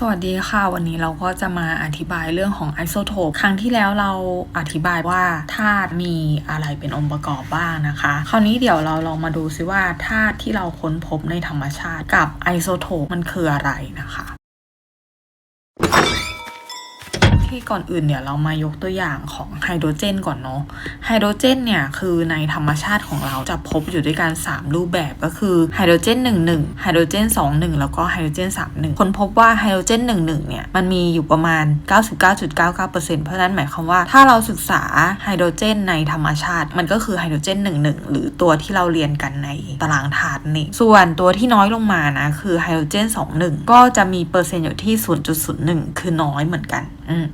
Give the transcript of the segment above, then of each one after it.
สวัสดีค่ะ วันนี้เราก็จะมาอธิบายเรื่องของไอโซโทปครั้งที่แล้วเราอธิบายว่าธาตุมีอะไรเป็นองค์ประกอบบ้างนะคะ คราวนี้เดี๋ยวเราลองมาดูซิว่าธาตุที่เราค้นพบในธรรมชาติกับไอโซโทปมันคืออะไรนะคะ ที่ก่อนอื่นเดี๋ยวเรามายกตัวอย่างของไฮโดรเจนก่อนเนาะไฮโดรเจนเนี่ยคือในธรรมชาติของเราจะพบอยู่ด้วยกัน 3 รูปแบบก็คือไฮโดรเจน 1 1 ไฮโดรเจน 2 1 แล้วก็ไฮโดรเจน 3 1 คนพบว่าไฮโดรเจน 1 1 เนี่ยมันมีอยู่ประมาณ 99.99%เพราะฉะนั้นหมายความว่าถ้าเราศึกษาไฮโดรเจนในธรรมชาติ มันก็คือไฮโดรเจน 1 1 หรือตัวที่เราเรียนกันในตารางธาตุนี่ส่วนตัวที่น้อยลงมานะคือไฮโดรเจน 2 1 ก็จะมีเปอร์เซ็นต์อยู่ที่ 0.01 คือน้อยเหมือนกันอืม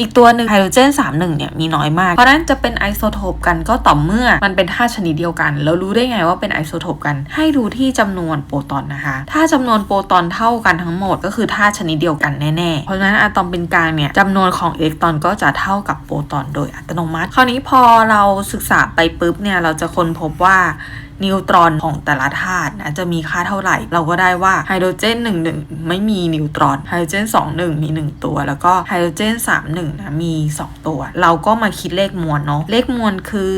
อีกตัวหนึ่งไฮโดรเจน 31 เนี่ยมีน้อยมาก เพราะนั้นจะเป็นไอโซโทปกันก็ต่อเมื่อมันเป็นธาตุชนิดเดียวกัน แล้วรู้ได้ไงว่าเป็นไอโซโทปกัน ให้ดูที่จำนวนโปรตอนนะคะ ถ้าจำนวนโปรตอนเท่ากันทั้งหมดก็คือธาตุชนิดเดียวกันแน่ๆ เพราะฉะนั้นอะตอมเป็นกลางเนี่ยจำนวนของอิเล็กตรอนก็จะเท่ากับโปรตอนโดยอัตโนมัติ คราวนี้พอเราศึกษาไปปุ๊บเนี่ยเราจะค้นพบว่า นิวตรอนของแต่ละธาตุนะจะมีค่าเท่าไหร่ เราก็ได้ว่าไฮโดรเจน1 1 ไม่มีนิวตรอนไฮโดรเจน2 1 มี 1 ตัว แล้วก็ไฮโดรเจน3 1นะมี 2 ตัว เราก็มาคิดเลขมวลเนาะเลขมวลคือ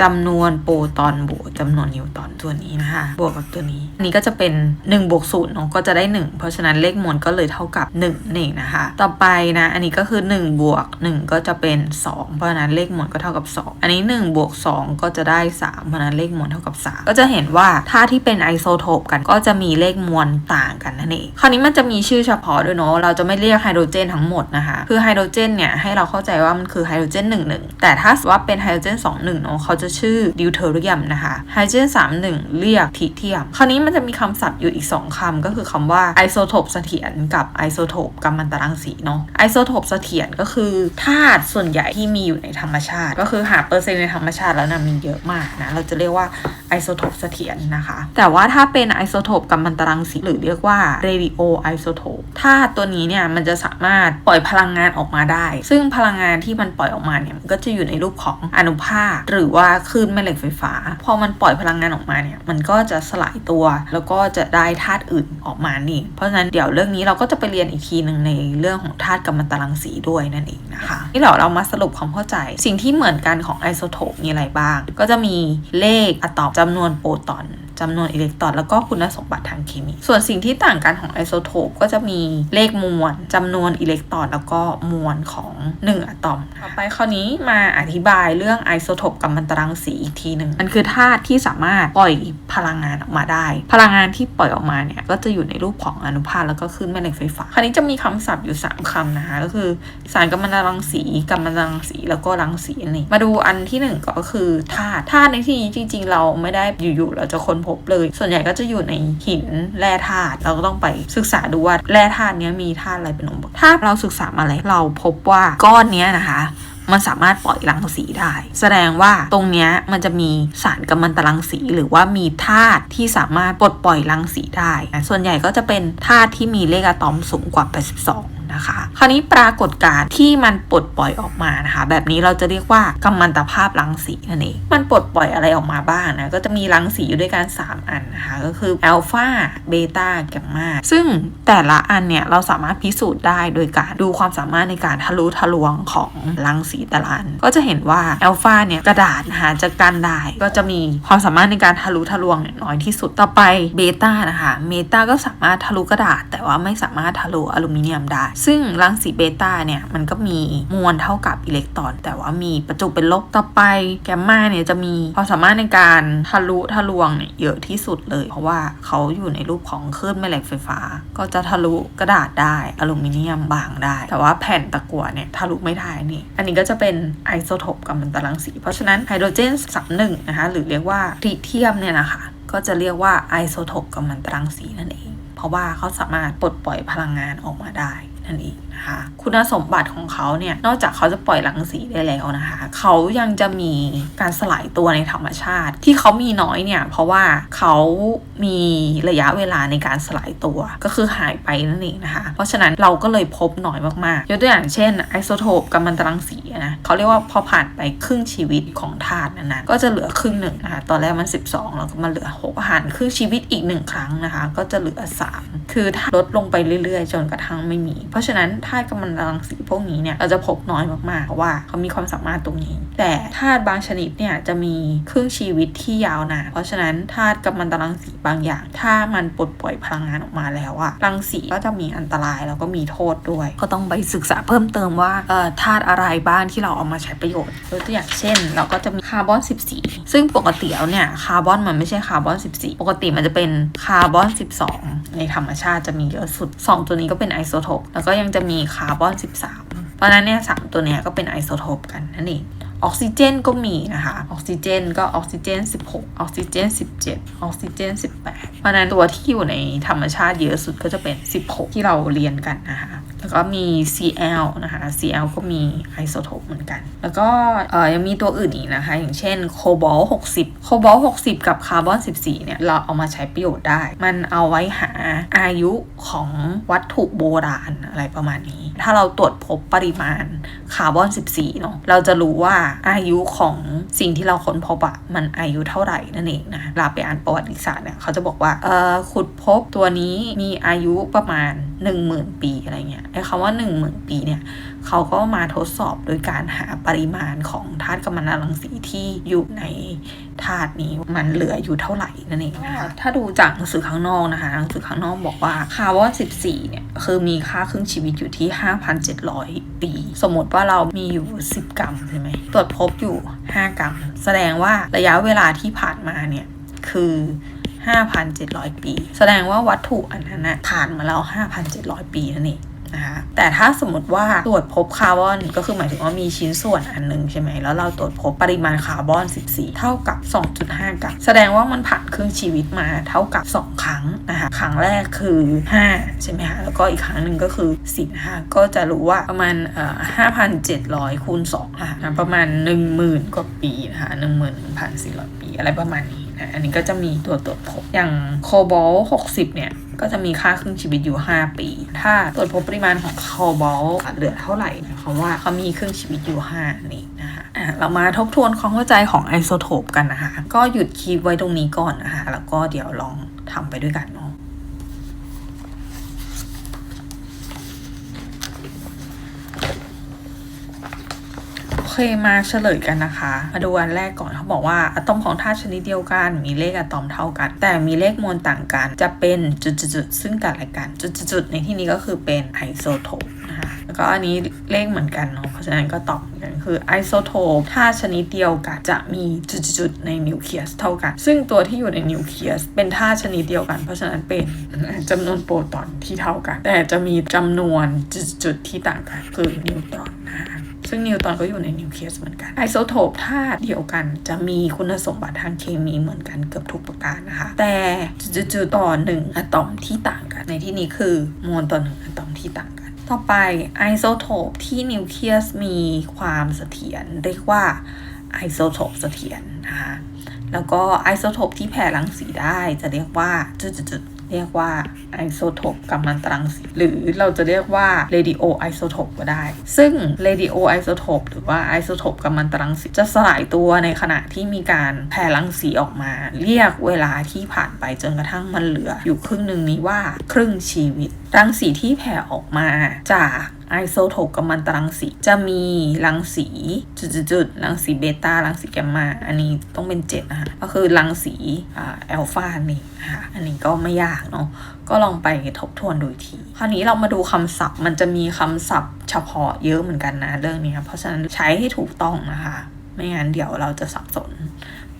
จำนวนโปรตอนบวกจำนวนนิวตอนตัวนี้นะคะบวกกับตัวนี้นี้ก็จะเป็น1บวก0เนาะก็จะได้ 1 เพราะฉะนั้นเลขมวลก็เลยเท่ากับ1นี่นะคะ ต่อไปนะอันนี้ก็คือ1บวก1ก็จะเป็น 2 เพราะฉะนั้นเลขมวลก็เท่ากับ 2 อันนี้1บวก2ก็จะได้ 3 เพราะฉะนั้นเลขมวลเท่ากับ 3 ก็จะเห็นว่าถ้าที่เป็นไอโซโทปกันก็จะมีเลขมวลต่างกันนั่นเองคราวนี้มันจะมีชื่อเฉพาะด้วยเนาะเราจะไม่เรียกไฮโดรเจนทั้งหมดนะคะคือไฮโดรเจนเนี่ยให้เราเข้าใจว่ามันคือไฮโดรเจน1 1แต่ถ้าว่าเป็นไฮโดรเจน2 1เนาะเขาจะชื่อดิวเทอเรียมนะคะไฮโดรเจน3 1 เรียกทิเทียม คราวนี้มันจะมีคำศัพท์อยู่อีก 2คำก็คือคำว่าไอโซโทปเสถียรกับไอโซโทปกัมมันตรังสีเนาะไอโซโทปเสถียรก็คือธาตุส่วนใหญ่ที่มีอยู่ในธรรมชาติ ก็คือหาเปอร์เซ็นต์ในธรรมชาติแล้วนะมีเยอะมากนะ เราจะเรียกว่า ไอโซโทปเสถียรนะคะ แต่ว่าถ้าเป็นไอโซโทปกัมมันตรังสีหรือเรียกว่าเรดิโอไอโซโทปธาตุตัวนี้เนี่ยมันจะสามารถปล่อยพลังงานออกมาได้ ซึ่งพลังงานที่มันปล่อยออกมาเนี่ยมันก็จะอยู่ในรูปของอนุภาคหรือว่าคลื่นแม่เหล็กไฟฟ้า พอมันปล่อยพลังงานออกมาเนี่ยมันก็จะสลายตัว แล้วก็จะได้ธาตุอื่นออกมานี่ เพราะฉะนั้นเดี๋ยวเรื่องนี้เราก็จะไปเรียนอีกทีหนึ่งในเรื่องของธาตุกัมมันตรังสีด้วยนั่นเองนะคะนี่เราเรามาสรุปความเข้าใจ สิ่งที่เหมือนกันของไอโซโทปมีอะไรบ้าง ก็จะมีเลขอะตอมจำนวนโปรตอน จำนวนอิเล็กตรอน แล้วก็คุณสมบัติทางเคมี ส่วนสิ่งที่ต่างกันของไอโซโทปก็จะมีเลขมวลจำนวนอิเล็กตรอน แล้วก็มวลของ 1 อะตอม ต่อไปคราวนี้มาอธิบายเรื่องไอโซโทปกัมมันตรังสีอีกทีหนึ่งมันคือธาตุที่สามารถปล่อยพลังงานออกมาได้ พลังงานที่ปล่อยออกมาเนี่ยก็จะอยู่ในรูปของอนุภาคแล้วก็คลื่นแม่เหล็กไฟฟ้า คราวนี้จะมีคำศัพท์อยู่ 3คำนะคะก็คือสารกัมมันตรังสีกัมมันตรังสีแล้วก็รังสีนั่มาดูอันที่หนึ่งก็คือธาตุธาตุในที่นี้จริง ๆ เราไม่ได้อยู่ๆเราจะค้นพบเลย ส่วนใหญ่ก็จะอยู่ในหินแร่ธาตุเราก็ต้องไปศึกษาดูว่าแร่ธาตุนี้มีธาตุอะไรเป็นองค์ประกอบถ้าเราศึกษามาแล้วเราพบว่าก้อนนี้นะคะมันสามารถปล่อยรังสีได้ แสดงว่าตรงเนี้ยมันจะมีสารกัมมันตรังสี หรือว่ามีธาตุที่สามารถปลดปล่อยรังสีได้ ส่วนใหญ่ก็จะเป็นธาตุที่มีเลขอะตอมสูงกว่า 82 นะคะ คราวนี้ปรากฏการ์ที่มันปลดปล่อยออกมานะคะ แบบนี้เราจะเรียกว่ากัมมันตภาพรังสีนั่นเองมันปลดปล่อยอะไรออกมาบ้างนะก็จะมีรังสีอยู่ด้วยกัน 3 อันนะคะก็คืออัลฟาเบต้าแกมมาซึ่งแต่ละอันเนี่ยเราสามารถพิสูจน์ได้โดยการดูความสามารถในการทะลุทะลวงของรังสีแต่ละอันก็จะเห็นว่าอัลฟาเนี่ยกระดาษนะคะจะกันได้ก็จะมีความสามารถในการทะลุทะลวงน้อยที่สุดต่อไปเบต้านะคะเมตาก็สามารถทะลุกระดาษ แต่ว่าไม่สามารถทะลุอลูมิเนียมได้ซึ่งรังสีเบต้าเนี่ยมันก็มีมวลเท่ากับอิเล็กตรอน แต่ว่ามีประจุเป็นลบต่อไปแกมมาเนี่ยจะมีความสามารถในการทะลุทะลวงเนี่ยเยอะที่สุดเลย เพราะว่าเขาอยู่ในรูปของคลื่นแม่เหล็กไฟฟ้า ก็จะทะลุกระดาษได้อลูมิเนียมบางได้ แต่ว่าแผ่นตะกั่วเนี่ยทะลุไม่ได้นี่ อันนี้ก็จะเป็นไอโซโทปกัมมันตรังสี เพราะฉะนั้นไฮโดรเจนสัหนึ่งนะคะหรือเรียกว่าทริเทียมเนี่ยนะคะก็จะเรียกว่าไอโซโทปกัมมันตรังสีนั่นเอง เพราะว่าเขาสามารถปลดปล่อยพลังงานออกมาได้ นั่นเองนะคะคุณสมบัติของเขาเนี่ยนอกจากเขาจะปล่อยรังสีได้แล้วนะคะเขายังจะมีการสลายตัวในธรรมชาติ ที่เขามีน้อยเนี่ยเพราะว่าเขามีระยะเวลาในการสลายตัวก็คือหายไปนั่นเองนะคะเพราะฉะนั้นเราก็เลยพบน้อยมากๆยกตัวอย่างเช่นไอโซโทปกัมมันตรังสีนะเขาเรียกว่าพอผ่านไปครึ่งชีวิตของธาตุนั้นนะก็จะเหลือครึ่งหนึ่งนะคะตอนแรกมัน 12 แล้วก็มาเหลือ6ผ่านครึ่งชีวิตอีกหนึ่งครั้งนะคะก็จะเหลือ 3 คือถ้าลดลงไปเรื่อยๆ จนกระทั่งไม่มี เพราะฉะนั้นธากำมมันรังสีพวกนี้เนี่ยเราจะพบน้อยมากๆเพราะว่าเขามีความสามารถตรงนี้ แต่ธาตุบางชนิดเนี่ยจะมีครึ่งชีวิตที่ยาวนานเพราะฉะนั้นธาตุกัมมันตรังสีบางอย่าง ถ้ามันปลดปล่อยพลังงานออกมาแล้วอะรังสีก็จะมีอันตรายแล้วก็มีโทษด้วย ก็ต้องไปศึกษาเพิ่มเติมว่าเอ่อธาตุอะไรบ้างที่เราเอามาใช้ประโยชน์ยกตัวอย่างเช่น เราก็จะมีคาร์บอน 14 ซึ่งปกติแล้วเนี่ยคาร์บอนมันไม่ใช่คาร์บอน 14 ปกติมันจะเป็นคาร์บอน 12 ในธรรมชาติจะมีเยอะสุด 2 ตัวนี้ก็เป็นไอโซโทปแล้วก็ยังจะมีคาร์บอน 13 เพราะฉะนั้นเนี่ยสามตัวเนี้ยก็เป็นไอโซโทปกันนั่นเอง ออกซิเจนก็มีนะคะ ออกซิเจนก็ออกซิเจน 16 ออกซิเจน 17 ออกซิเจน 18 เพราะนั้นตัวที่อยู่ในธรรมชาติเยอะสุดก็จะเป็น 16 ที่เราเรียนกันนะคะ แล้วก็มี Cl นะคะ Cl ก็มีไอโซโทปเหมือนกัน แล้วก็เอ่อยังมีตัวอื่นอีกนะคะ อย่างเช่นโคบอล60 โคบอล60 กับคาร์บอน 14 เนี่ย เราเอามาใช้ประโยชน์ได้ มันเอาไว้หาอายุของวัตถุโบราณอะไรประมาณนี้ ถ้าเราตรวจพบปริมาณคาร์บอน 14 เนาะเราจะรู้ว่าอายุของสิ่งที่เราค้นพบอะมันอายุเท่าไหร่นั่นเองนะเราไปอ่านประวัติศาสตร์เนี่ยเขาจะบอกว่าเออขุดพบตัวนี้มีอายุประมาณ 10,000 ปีอะไรเงี้ยไอ้คำว่า 10,000 ปีเนี่ย เขาก็มาทดสอบโดยการหาปริมาณของธาตุกัมมันตรังสีที่อยู่ในธาตุนี้มันเหลืออยู่เท่าไหร่นั่นเองนะคะถ้าดูจากหนังสือข้างนอกนะคะหนังสือข้างนอกบอกว่าคาร์บอน14 เนี่ยคือมีค่าครึ่งชีวิตอยู่ที่ 5,700 ปี สมมติว่าเรามีอยู่ 10 กรัมใช่ไหมตรวจพบอยู่ 5 กรัม แสดงว่าระยะเวลาที่ผ่านมาเนี่ยคือ5,700 ปี แสดงว่าวัตถุอันนั้นนะผ่านมาแล้ว 5,700 ปีนั่นเอง นะคะแต่ถ้าสมมติว่าตรวจพบคาร์บอนก็คือหมายถึงว่ามีชิ้นส่วนอันหนึงใช่ไหมแล้วเราตรวจพบปริมาณคาร์บอน 14 เท่ากับ 2.5 กรัมแสดงว่ามันผ่านครึ่งชีวิตมาเท่ากับ 2 ครั้งนะคะครั้งแรกคือ 5 ใช่ไหมคะแล้วก็อีกครั้งหนึ่งก็คือ10นะคะก็จะรู้ว่าประมาณเอ่อ5,700คูณ2นะคะประมาณ 10,000 กว่าปีนะคะ11,400 ปีอะไรประมาณนี้ นะอันนี้ก็จะมีตัวตรวจพบอย่างโคบอล60 เนี่ย ก็จะมีค่าครึ่งชีวิตอยู่ 5 ปี ถ้าตรวจพบปริมาณของโคบอลเหลือเท่าไหร่หมายความว่าเขามีครึ่งชีวิตอยู่ 5 นี่นะคะอะเรามาทบทวนความเข้าใจของไอโซโทปกันนะคะ ก็หยุดคลิปไว้ตรงนี้ก่อนนะคะ แล้วก็เดี๋ยวลองทำไปด้วยกันเนาะ เคมาเฉลยกันนะคะ มาดูอันแรกก่อนเขาบอกว่าอะตอมของธาตุชนิดเดียวกัน มีเลขอะตอมเท่ากัน แต่มีเลขมวลต่างกัน จะเป็นจุดๆซึ่งกันและกัน จุดๆในที่นี้ก็คือเป็นไอโซโทปนะคะแล้วก็อันนี้เลขเหมือนกันเนาะเพราะฉะนั้นก็ตอบเหมือนกันคือไอโซโทปธาตุชนิดเดียวกันจะมีจุดๆในนิวเคลียสเท่ากัน ซึ่งตัวที่อยู่ในนิวเคลียสเป็นธาตุชนิดเดียวกัน เพราะฉะนั้นเป็นจำนวนโปรตอนที่เท่ากัน แต่จะมีจำนวนจุดๆที่ต่างกันคือนิวตรอนนะคะ ซึ่งนิวตรอนก็อยู่ในนิวเคลียสเหมือนกันไอโซโทปธาตุเดียวกันจะมีคุณสมบัติทางเคมีเหมือนกันเกือบทุกประการนะคะ แต่จุดๆๆต่อหนึ่งอะตอมที่ต่างกัน ในที่นี้คือมวลต่อหนึ่งอะตอมที่ต่างกัน ต่อไปไอโซโทปที่นิวเคลียสมีความเสถียรเรียกว่าไอโซโทปเสถียรนะคะแล้วก็ไอโซโทปที่แผ่รังสีได้จะเรียกว่าจุดๆๆ เรียกว่าไอโซโทปกัมมันตรังสีหรือเราจะเรียกว่าเรดิโอไอโซโทปก็ได้ ซึ่งเรดิโอไอโซโทปหรือว่าไอโซโทปกัมมันตรังสีจะสลายตัวในขณะที่มีการแผ่รังสีออกมา เรียกเวลาที่ผ่านไปจนกระทั่งมันเหลือ อยู่ครึ่งหนึ่งนี้ว่าครึ่งชีวิต รังสีที่แผ่ออกมาจากไอโซโทปกัมมันตรังสีจะมีรังสีจุดๆรังสีเบต้ารังสีแกมมา อันนี้ต้องเป็นเจ็ดนะคะก็คือรังสีอ่าแอลฟานี่นะคะอันนี้ก็ไม่ยากเนาะก็ลองไปทบทวนดูที คราวนี้เรามาดูคำศัพท์ มันจะมีคำศัพท์เฉพาะเยอะเหมือนกันนะเรื่องนี้เพราะฉะนั้นใช้ให้ถูกต้องนะคะ ไม่งั้นเดี๋ยวเราจะสับสน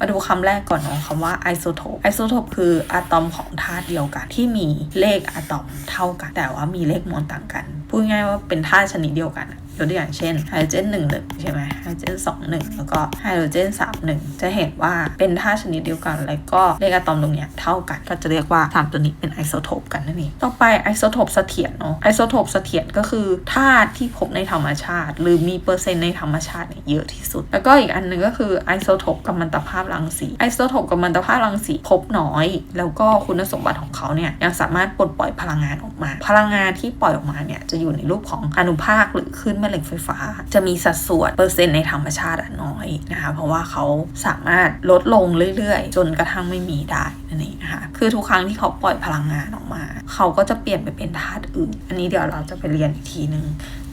มาดูคำแรกก่อนเนาะคำว่าไอโซโทปไอโซโทปคืออะตอมของธาตุเดียวกันที่มีเลขอะตอมเท่ากัน แต่ว่ามีเลขมวลต่างกัน พูดง่ายว่าเป็นธาตุชนิดเดียวกันยกตัวอย่างเช่นไฮโดรเจนหนึ่งหนึ่งใช่ไหมไฮโดรเจนสองหนึ่งแล้วก็ไฮโดรเจนสามหนึ่งจะเห็นว่าเป็นธาตุชนิดเดียวกัน แล้วก็เลขอะตอมตรงเนี้ยเท่ากัน ก็จะเรียกว่าสามตัวนี้เป็นไอโซโทปกันนั่นเองต่อไปไอโซโทปเสถียรเนาะไอโซโทปเสถียรก็คือธาตุที่พบในธรรมชาติ หรือมีเปอร์เซ็นต์ในธรรมชาติเนี่ยเยอะที่สุด แล้วก็อีกอันหนึ่งก็คือไอโซโทปกัมมันตภาพรังสีไอโซโทปกัมมันตภาพรังสีพบน้อย แล้วก็คุณสมบัติของเขาเนี่ยยังสามารถปลดปล่อยพลังงานออกมา พลังงานที่ปล่อยออกมาเนี่ยจะอยู่ในรูปของอนุภาคหรือคลื่นแม่เหล็กไฟฟ้า จะมีสัดส่วนเปอร์เซ็นต์ในธรรมชาติน้อยนะคะ เพราะว่าเขาสามารถลดลงเรื่อยๆ จนกระทั่งไม่มีได้นั่นเองนะคะคือทุกครั้งที่เขาปล่อยพลังงานออกมา เขาก็จะเปลี่ยนไปเป็นธาตุอื่น อันนี้เดี๋ยวเราจะไปเรียนอีกทีนึง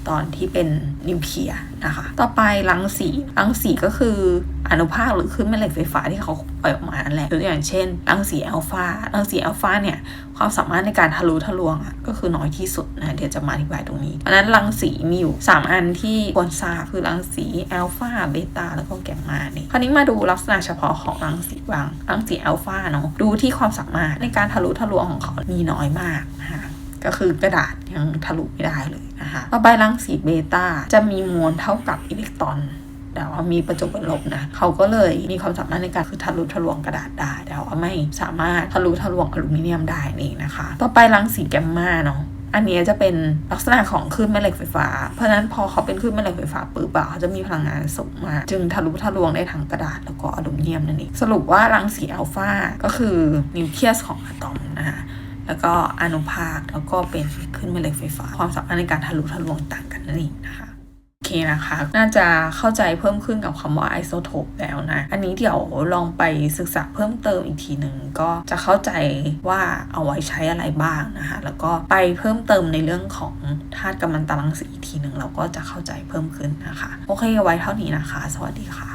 ตอนที่เป็นนิวเคลียร์นะคะ ต่อไปรังสีรังสีก็คืออนุภาคหรือคลื่นแม่เหล็กไฟฟ้าที่เขาปล่อยออกมานั่นแหละตัวอย่างเช่นรังสีอัลฟารังสีอัลฟาเนี่ยความสามารถในการทะลุทะลวงอะก็คือน้อยที่สุดนะเดี๋ยวจะมาอธิบายตรงนี้เพราะฉะนั้นรังสีมีอยู่ 3 อันที่ควรทราบคือรังสีอัลฟาเบต้าแล้วก็แกมมาเนี่ยคราวนี้มาดูลักษณะเฉพาะของรังสีบางรังสีอัลฟาเนาะดูที่ความสามารถในการทะลุทะลวงของเขามีน้อยมากนะคะ ก็คือกระดาษยังทะลุไม่ได้เลยนะคะต่อไปรังสีเบต้าจะมีมวลเท่ากับอิเล็กตรอนแต่ว่ามีประจุเป็นลบนะเขาก็เลยมีความสามารถในการคือทะลุทะลวงกระดาษได้ แต่ว่าไม่สามารถทะลุทะลวงอลูมิเนียมได้นี่นะคะ ต่อไปรังสีแกมมาเนาะอันนี้จะเป็นลักษณะของคลื่นแม่เหล็กไฟฟ้า เพราะฉะนั้นพอเขาเป็นคลื่นแม่เหล็กไฟฟ้าปุ๊บะเขาจะมีพลังงานสูงมาก จึงทะลุทะลวงได้ทั้งกระดาษแล้วก็อลูมิเนียมนั่นเอง สรุปว่ารังสีอัลฟาก็คือนิวเคลียสของอะตอมนะคะ แล้วก็อนุภาคแล้วก็เป็นคลื่นแม่เหล็กไฟฟ้า ความสามารถในการทะลุทะลวงต่างกันนั่นเองนะคะโอเคนะคะ น่าจะเข้าใจเพิ่มขึ้นกับคำว่าไอโซโทปแล้วนะ อันนี้เดี๋ยวลองไปศึกษาเพิ่มเติมอีกทีหนึ่งก็จะเข้าใจว่าเอาไว้ใช้อะไรบ้างนะคะ แล้วก็ไปเพิ่มเติมในเรื่องของธาตุกัมมันตรังสีอีกทีหนึ่งเราก็จะเข้าใจเพิ่มขึ้นนะคะ โอเคเอาไว้เท่านี้นะคะ สวัสดีค่ะ